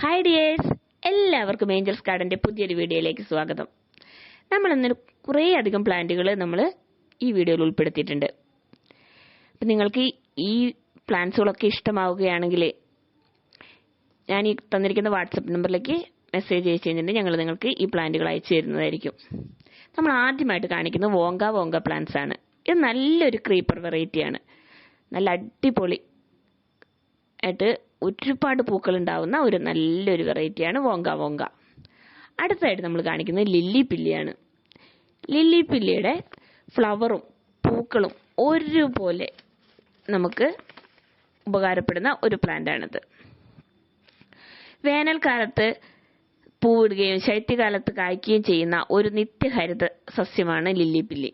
Hi dears എല്ലാവർക്കും angels ഗാർഡന്റെ പുതിയൊരു വീഡിയോയിലേക്ക് സ്വാഗതം. നമ്മൾ ഇന്നൊരു കുറേ അധികം പ്ലാന്റുകൾ നമ്മൾ ഈ വീഡിയോയിൽ ഉൾപ്പെടുത്തിയിട്ടുണ്ട്. അപ്പം നിങ്ങൾക്ക് ഈ പ്ലാന്റ്സുകളൊക്കെ ഇഷ്ടമാവുകയാണെങ്കിൽ ഞാൻ ഈ തന്നിരിക്കുന്ന വാട്സപ്പ് നമ്പറിലേക്ക് മെസ്സേജ് അയച്ചു കഴിഞ്ഞിട്ട് ഞങ്ങൾ നിങ്ങൾക്ക് ഈ പ്ലാന്റുകൾ അയച്ചു തരുന്നതായിരിക്കും. നമ്മൾ ആദ്യമായിട്ട് കാണിക്കുന്നത് വോങ്ക വോങ്ക പ്ലാന്റ്സ് ആണ്. ഇത് നല്ലൊരു ക്രീപ്പർ വെറൈറ്റിയാണ് നല്ല അടിപൊളി ആയിട്ട് ഒരുപാട് പൂക്കൾ ഉണ്ടാവുന്ന ഒരു നല്ലൊരു വെറൈറ്റിയാണ് വോങ്ക വോങ്ക. അടുത്തായിട്ട് നമ്മൾ കാണിക്കുന്നത് ലില്ലി പില്ലിയാണ്. ലില്ലി പില്ലിയുടെ ഫ്ലവറും പൂക്കളും ഒരുപോലെ നമുക്ക് ഉപകാരപ്പെടുന്ന ഒരു പ്ലാന്റാണിത്. വേനൽക്കാലത്ത് പൂവിടുകയും ശൈത്യകാലത്ത് കായ്ക്കുകയും ചെയ്യുന്ന ഒരു നിത്യഹരിത സസ്യമാണ് ലില്ലി പില്ലി.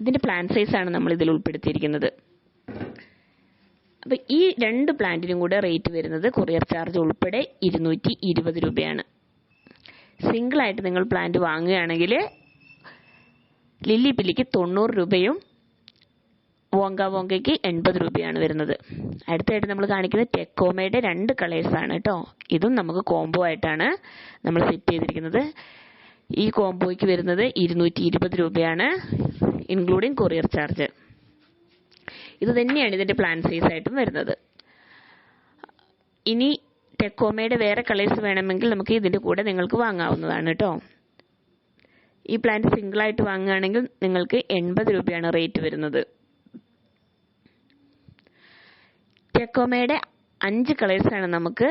ഇതിന്റെ പ്ലാന്റ് സൈസാണ് നമ്മൾ ഇതിൽ ഉൾപ്പെടുത്തിയിരിക്കുന്നത്. അപ്പൊ ഈ രണ്ട് പ്ലാന്റിനും കൂടെ റേറ്റ് വരുന്നത് കൊറിയർ ചാർജ് ഉൾപ്പെടെ ഇരുന്നൂറ്റി ഇരുപത് രൂപയാണ്. സിംഗിൾ ആയിട്ട് നിങ്ങൾ പ്ലാന്റ് വാങ്ങുകയാണെങ്കിൽ ലില്ലി പില്ലിക്ക് തൊണ്ണൂറ് രൂപയും വോങ്ക വോങ്കയ്ക്ക് എൺപത് രൂപയാണ് വരുന്നത്. അടുത്തായിട്ട് നമ്മൾ കാണിക്കുന്നത് ടെക്കോമയുടെ രണ്ട് കളേഴ്സ് ആണ് കേട്ടോ ഇതും നമുക്ക് കോംബോ ആയിട്ടാണ് നമ്മൾ സെറ്റ് ചെയ്തിരിക്കുന്നത്. ഈ കോംബോയ്ക്ക് വരുന്നത് ഇരുന്നൂറ്റി രൂപയാണ് ഇൻക്ലൂഡിങ് കൊറിയർ ചാർജ്. ഇത് തന്നെയാണ് ഇതിന്റെ പ്ലാൻ സൈസ് ആയിട്ടും വരുന്നത്. ഇനി ടെക്കോമയുടെ വേറെ കളേഴ്സ് വേണമെങ്കിൽ നമുക്ക് ഇതിന്റെ കൂടെ നിങ്ങൾക്ക് വാങ്ങാവുന്നതാണ് കേട്ടോ ഈ പ്ലാന്റ് സിംഗിൾ ആയിട്ട് വാങ്ങുകയാണെങ്കിൽ നിങ്ങൾക്ക് എൺപത് രൂപയാണ് റേറ്റ് വരുന്നത്. ടെക്കോമയുടെ അഞ്ച് കളേഴ്സ് ആണ് നമുക്ക്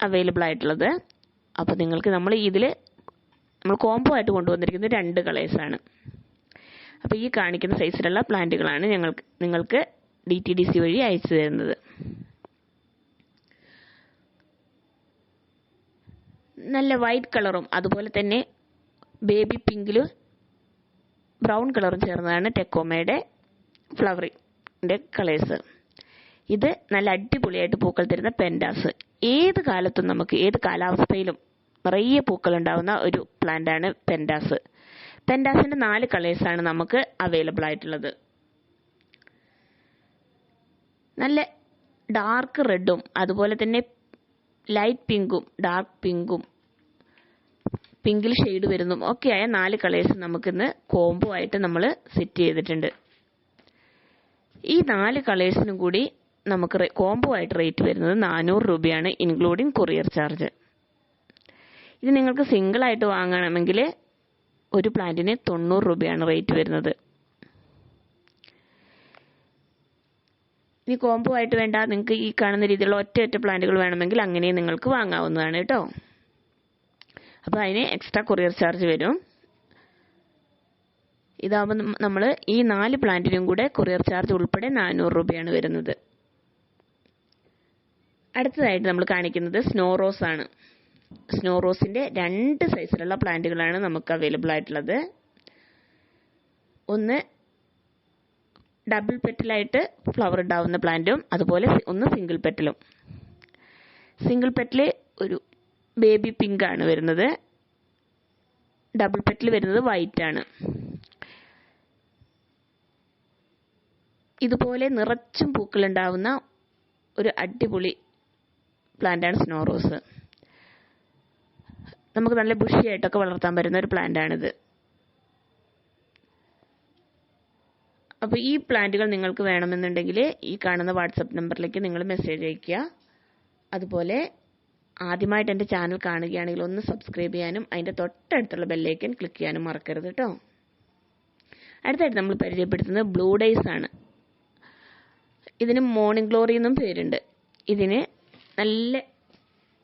അവൈലബിൾ ആയിട്ടുള്ളത്. അപ്പോൾ നിങ്ങൾക്ക് നമ്മൾ ഇതിൽ നമ്മൾ കോംബോ ആയിട്ട് കൊണ്ടുവന്നിരിക്കുന്നത് രണ്ട് കളേഴ്സാണ് അപ്പോൾ ഈ കാണിക്കുന്ന സൈസിലുള്ള പ്ലാന്റുകളാണ് ഞങ്ങൾക്ക് നിങ്ങൾക്ക് ഡി ടി ഡി സി വഴി അയച്ചു തരുന്നത്. നല്ല വൈറ്റ് കളറും അതുപോലെ തന്നെ ബേബി പിങ്കിലും ബ്രൗൺ കളറും ചേർന്നതാണ് ടെക്കോമയുടെ ഫ്ലവറിന്റെ കളേഴ്സ് ഇത് നല്ല അടിപൊളിയായിട്ട് പൂക്കൾ തരുന്ന പെൻഡാസ് ഏത് കാലത്തും നമുക്ക് ഏത് കാലാവസ്ഥയിലും നിറയെ പൂക്കൾ ഉണ്ടാവുന്ന ഒരു പ്ലാന്റാണ് പെൻഡാസ് പെൻഡാസിന്റെ നാല് കളേഴ്സാണ് നമുക്ക് അവൈലബിൾ ആയിട്ടുള്ളത്. നല്ല ഡാർക്ക് റെഡും അതുപോലെ തന്നെ ലൈറ്റ് പിങ്കും ഡാർക്ക് പിങ്കും പിങ്കിൽ ഷെയ്ഡ് വരുന്നതും ഒക്കെയായ നാല് കളേഴ്സ് നമുക്കിന്ന് കോംബോ ആയിട്ട് നമ്മൾ സെറ്റ് ചെയ്തിട്ടുണ്ട്. ഈ നാല് കളേഴ്സിനും കൂടി നമുക്ക് കോംബോ ആയിട്ട് റേറ്റ് വരുന്നത് നാനൂറ് രൂപയാണ് ഇൻക്ലൂഡിങ് കൊറിയർ ചാർജ് ഇത് നിങ്ങൾക്ക് സിംഗിൾ ആയിട്ട് വാങ്ങണമെങ്കിൽ ഒരു പ്ലാന്റിന് തൊണ്ണൂറ് രൂപയാണ് റേറ്റ് വരുന്നത്. ഇനി കോംബോ ആയിട്ട് വേണ്ട. നിങ്ങൾക്ക് ഈ കാണുന്ന രീതിയിലുള്ള ഒറ്റ ഒറ്റ പ്ലാന്റുകൾ വേണമെങ്കിൽ അങ്ങനെയും നിങ്ങൾക്ക് വാങ്ങാവുന്നതാണ് കേട്ടോ. അപ്പോൾ അതിന് എക്സ്ട്രാ കൊറിയർ ചാർജ് വരും. ഇതാവുമ്പോൾ നമ്മൾ ഈ നാല് പ്ലാന്റിനും കൂടെ കൊറിയർ ചാർജ് ഉൾപ്പെടെ നാനൂറ് രൂപയാണ് വരുന്നത്. അടുത്തതായിട്ട് നമ്മൾ കാണിക്കുന്നത് സ്നോ റോസ് ആണ്. സ്നോ റോസിന്റെ രണ്ട് സൈസിലുള്ള പ്ലാന്റുകളാണ് നമുക്ക് അവൈലബിൾ ആയിട്ടുള്ളത്. ഒന്ന് ഡബിൾ പെറ്റലായിട്ട് ഫ്ലവർ ഉണ്ടാവുന്ന പ്ലാന്റും അതുപോലെ ഒന്ന് സിംഗിൾ പെറ്റലും സിംഗിൾ പെറ്റൽ ഒരു ബേബി പിങ്ക് ആണ് വരുന്നത്. ഡബിൾ പെറ്റൽ വരുന്നത് വൈറ്റ് ആണ്. ഇതുപോലെ നിറച്ചും പൂക്കൾ ഉണ്ടാവുന്ന ഒരു അടിപൊളി പ്ലാന്റാണ് സ്നോ റോസ് നമുക്ക് നല്ല ബുഷിയായിട്ടൊക്കെ വളർത്താൻ പറ്റുന്ന ഒരു പ്ലാന്റാണിത് അപ്പോൾ ഈ പ്ലാന്റുകൾ നിങ്ങൾക്ക് വേണമെന്നുണ്ടെങ്കിൽ ഈ കാണുന്ന വാട്സപ്പ് നമ്പറിലേക്ക് നിങ്ങൾ മെസ്സേജ് അയയ്ക്കുക. അതുപോലെ ആദ്യമായിട്ട് എന്റെ ചാനൽ കാണുകയാണെങ്കിൽ ഒന്ന് സബ്സ്ക്രൈബ് ചെയ്യാനും അതിന്റെ തൊട്ടടുത്തുള്ള ബെല്ലൈക്കൻ ക്ലിക്ക് ചെയ്യാനും മറക്കരുത് കേട്ടോ അടുത്തായിട്ട് നമ്മൾ പരിചയപ്പെടുത്തുന്നത് ബ്ലൂ ഡേയ്സ് ആണ്. ഇതിന് മോർണിംഗ് ഗ്ലോറി എന്നും പേരുണ്ട്. ഇതിന് നല്ല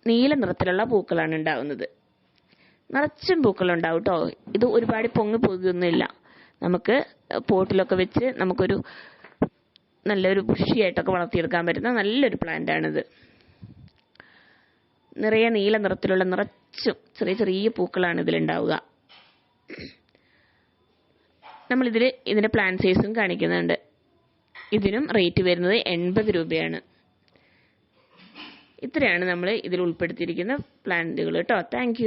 നീല നിറത്തിലുള്ള പൂക്കളാണ് ഉണ്ടാവുന്നത്. നിറച്ചും പൂക്കളുണ്ടാവും കേട്ടോ ഇത് ഒരുപാട് പൊങ്ങി പോകുന്നില്ല. നമുക്ക് പോട്ടിലൊക്കെ വെച്ച് നമുക്കൊരു നല്ലൊരു ബുഷിയായിട്ടൊക്കെ വളർത്തിയെടുക്കാൻ പറ്റുന്ന നല്ലൊരു പ്ലാന്റ് ആണിത് നിറയെ നീല നിറത്തിലുള്ള നിറച്ചും ചെറിയ ചെറിയ പൂക്കളാണ് ഇതിലുണ്ടാവുക. നമ്മൾ ഇതിൽ ഇതിന്റെ പ്ലാൻ സൈസും കാണിക്കുന്നുണ്ട്. ഇതിനും റേറ്റ് വരുന്നത് എൺപത് രൂപയാണ്. ഇത്രയാണ് നമ്മൾ ഇതിൽ ഉൾപ്പെടുത്തിയിരിക്കുന്ന പ്ലാന്റുകൾ കേട്ടോ താങ്ക്